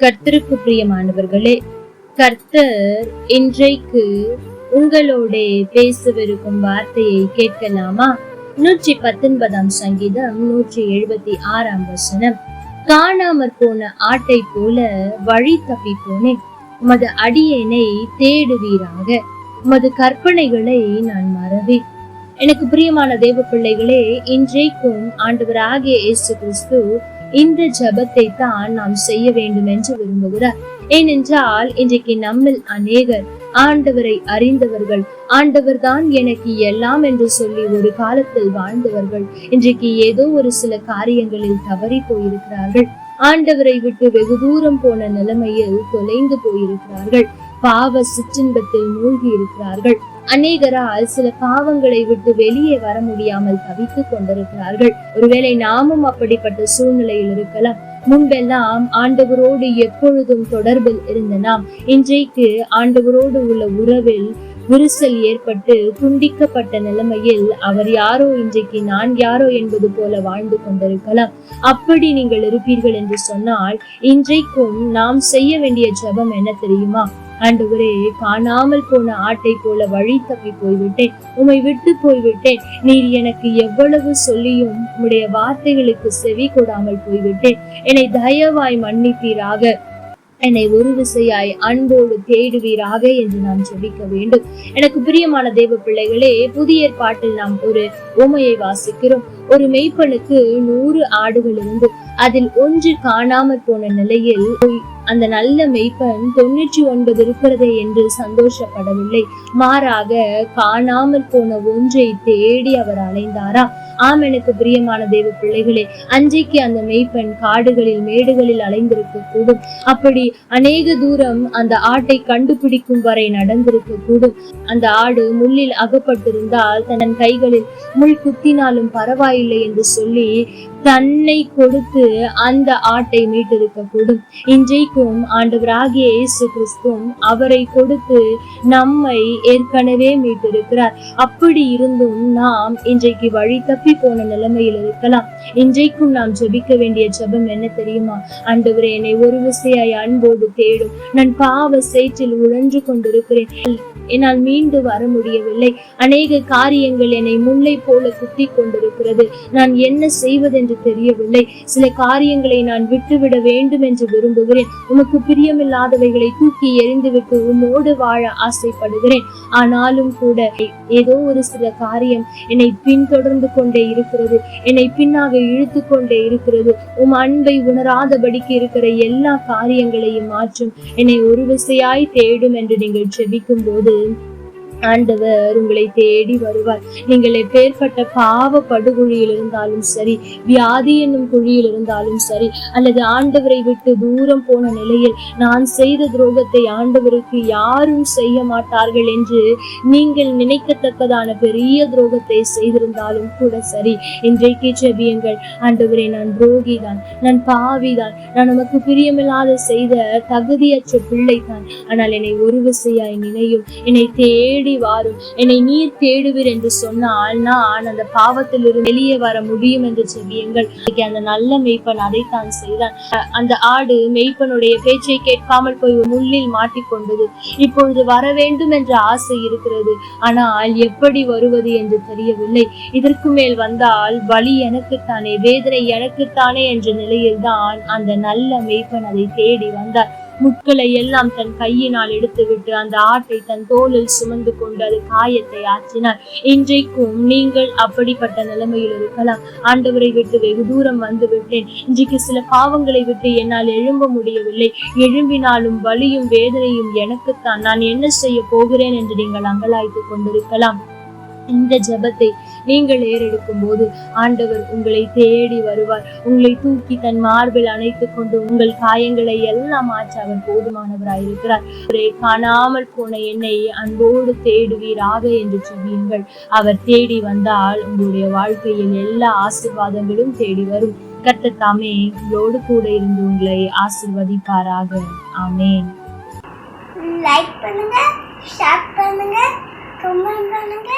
கர்த்தருக்கு பிரியமானவர்களே கர்த்தர் இன்றைக்கு உங்களோட பேசவிருக்கும் வார்த்தையை கேட்கலாமா? நூற்றி பத்தொன்பதாம் சங்கீதம் நூற்றி எழுபத்தி ஆறாம் வசனம். காணாமற் போன ஆட்டை போல வழி தப்பி போனேன். உமது அடியேனை தேடுவீராக. உமது கற்பனைகளை நான் மறவேன் எனக்கு பிரியமான தேவ பிள்ளைகளே இன்றைக்கும் ஆண்டவராகிய இயேசு கிறிஸ்து இந்த ஜபத்தை தான் நாம் செய்ய வேண்டும் என்று விரும்புகிறார். ஏனென்றால் இன்றைக்கு நம்மில் அநேகர் ஆண்டவரை அறிந்தவர்கள் ஆண்டவர் தான் எனக்கு எல்லாம் என்று சொல்லி ஒரு காலத்தில் வாழ்ந்தவர்கள் இன்றைக்கு ஏதோ ஒரு சில காரியங்களில் தவறி போயிருக்கிறார்கள். ஆண்டவரை விட்டு வெகு தூரம் போன நிலைமையில் தொலைந்து போயிருக்கிறார்கள். பாவ சிற்றின்பத்தில் மூழ்கி இருக்கிறார்கள் அநேகரால் சில பாவங்களை விட்டு வெளியே வர முடியாமல் தவித்துக் கொண்டிருக்கிறார்கள். ஒருவேளை நாமும் அப்படிப்பட்ட சூழ்நிலையில் இருக்கலாம். முன்பெல்லாம் ஆண்டவரோடு எப்பொழுதும் தொடர்பில் இருந்த நாம் இன்றைக்கு ஆண்டவரோடு உள்ள உறவில் விரிசல் ஏற்பட்டு துண்டிக்கப்பட்ட நிலைமையில் அவர் யாரோ இன்றைக்கு நான் யாரோ என்பது போல வாழ்ந்து கொண்டிருக்கலாம். அப்படி நீங்கள் இருப்பீர்கள் என்று சொன்னால் இன்றைக்கும் நாம் செய்ய வேண்டிய ஜபம் என்ன தெரியுமா? ஆண்டவரே காணாமல் போன ஆட்டை போல வழி தப்பி போய்விட்டேன். உம்மை விட்டு போய்விட்டேன். நீர் எனக்கு எவ்வளவு சொல்லியும் உம்முடைய வார்த்தைகளுக்கு செவி கொடாமல் போய்விட்டேன். என்னை தயவாய் மன்னிப்பீராக. என்னை ஒரு விசையாய் அன்போடு தேடுவீராக என்று நாம் ஜெபிக்க வேண்டும். எனக்கு பிரியமான தேவ பிள்ளைகளே புதிய ஏற்பாட்டில் நாம் ஒரு உமையை வாசிக்கிறோம். ஒரு மெய்ப்பனுக்கு நூறு ஆடுகள் இருந்து அதில் ஒன்று காணாமற் போன நிலையில் அந்த நல்ல மெய்ப்பன் தொண்ணூற்றி ஒன்பது இருக்கிறதே என்று சந்தோஷப்படவில்லை. மாறாக காணாமல் போன ஒன்றை தேடி அவர் அலைந்தாரா? ஆம் எனக்கு பிரியமான தேவ பிள்ளைகளே அஞ்சைக்கு அந்த மெய்ப்பெண் காடுகளில் மேடுகளில் அலைந்திருக்க கூடும் அப்படி அநேக தூரம் அந்த ஆட்டை கண்டுபிடிக்கும் வரை நடந்திருக்க கூடும் அந்த ஆடு முள்ளில் அகப்பட்டிருந்தால் தன் கைகளில் முள் குத்தினாலும் பரவாயில்லை என்று சொல்லி தன்னை கொடுத்து அந்த ஆட்டை மீட்டிருக்க கூடும் நமக்கும் ஆண்டவராகிய இயேசு கிறிஸ்துவும் அவரை கொடுத்து நம்மை ஏற்கனவே மீட்டிருக்கிறார். அப்படி இருந்தும் நாம் இன்றைக்கு வழி தப்பி போன நிலைமையில் இருக்கலாம். இன்றைக்கும் நாம் ஜெபிக்க வேண்டிய ஜெபம் என்ன தெரியுமா? ஆண்டவரே என்னை ஒரு விசையாய் அன்போடு தேடும். நான் பாவ சேற்றில் உழன்று கொண்டிருக்கிறேன். என்னால் மீண்டு வர முடியவில்லை. அநேக காரியங்கள் என்னை முல்லை போல குத்தி கொண்டிருக்கிறது. நான் என்ன செய்வதென்று தெரியவில்லை. சில காரியங்களை நான் விட்டுவிட வேண்டும் என்று விரும்புகிறேன். உமக்கு பிரியமில்லாதவைகளை தூக்கி எறிந்துவிட்டு உம்மோடு வாழ ஆசைப்படுகிறேன். ஆனாலும் கூட ஏதோ ஒரு சில காரியம் என்னை பின்தொடர்ந்து கொண்டே இருக்கிறது. என்னை பின்னாக இழுத்து கொண்டே இருக்கிறது. உம் அன்பை உணராதபடிக்கு இருக்கிற எல்லா காரியங்களையும் மாற்றும். என்னை ஒரு விசையாய் தேடும் என்று நீங்கள் செபிக்கும் போது you. ஆண்டவர் உங்களை தேடி வருவார். நீங்கள் எப்பேற்பட்ட பாவ படுகுழியில் இருந்தாலும் சரி வியாதி என்னும் குழியில் இருந்தாலும் சரி அல்லது ஆண்டவரை விட்டு தூரம் போன நிலையில் நான் செய்த துரோகத்தை ஆண்டவருக்கு யாரும் செய்ய மாட்டார்கள் என்று நீங்கள் நினைக்கத்தக்கதான பெரிய துரோகத்தை செய்திருந்தாலும் கூட சரி. இன்றைக்கு செபியுங்கள். ஆண்டவரே நான் துரோகிதான். நான் பாவிதான். நான் உமக்கு பிரியமில்லாத செய்த தகுதியற்ற பிள்ளைதான். ஆனால் என்னை ஒரு விசையாய் நினையும். என்னை தேடி வாரும். என்னை நீர் தேடுவீர் என்று சொன்னால் நான். அந்த பாவத்திலிருந்து வெளியே வர முடியும் என்று செபியுங்கள் அந்த நல்ல மெய்ப்பன் அதைத்தான் செய்தான். அந்த ஆடு மெய்ப்பனுடைய பேச்சை கேட்காமல் போய் முள்ளில் மாட்டிக்கொண்டது. இப்பொழுது வர வேண்டும் என்ற ஆசை இருக்கிறது. ஆனால் எப்படி வருவது என்று தெரியவில்லை. இதற்கு மேல் வந்தால் வலி எனக்குத்தானே வேதனை எனக்குத்தானே என்ற நிலையில்தான் அந்த நல்ல மெய்ப்பன் அதை தேடி வந்தார். முட்களை எல்லாம் தன் கையினால் எடுத்துவிட்டு அந்த ஆட்டை தன் தோளில் சுமந்து கொண்டு அது காயத்தை ஆற்றினார். இன்றைக்கும் நீங்கள் அப்படிப்பட்ட நிலைமையில் இருக்கலாம். ஆண்டவரை விட்டு வெகு தூரம் வந்து விட்டேன். இன்றைக்கு சில பாவங்களை விட்டு என்னால் எழும்ப முடியவில்லை. எழும்பினாலும் வலியும் வேதனையும் எனக்குத்தான். நான் என்ன செய்ய போகிறேன் என்று நீங்கள் அங்கலாய்த்து கொண்டிருக்கலாம். இந்த ஜெபத்தை நீங்கள் ஏறெடுக்கும் போது ஆண்டவர் உங்களை தேடி வருவார். உங்களை தூக்கி தன் மார்பில் அணைத்து கொண்டு உங்கள் காயங்களை எல்லாம் மாற்ற அவர் போதுமானவராயிருக்கிறார் அவரை காணாமல் போன என்னை அன்போடு தேடுவீராக என்று சொல்லியுங்கள் அவர் தேடி வந்தால் உங்களுடைய வாழ்க்கையில் எல்லா ஆசீர்வாதங்களும் தேடி வரும். கத்த தாமே உங்களோடு கூட இருந்து உங்களை ஆசிர்வதிப்பாராக. ஆமேன். லைக் பண்ணுங்க ஷேர் பண்ணுங்க கமெண்ட் பண்ணுங்க.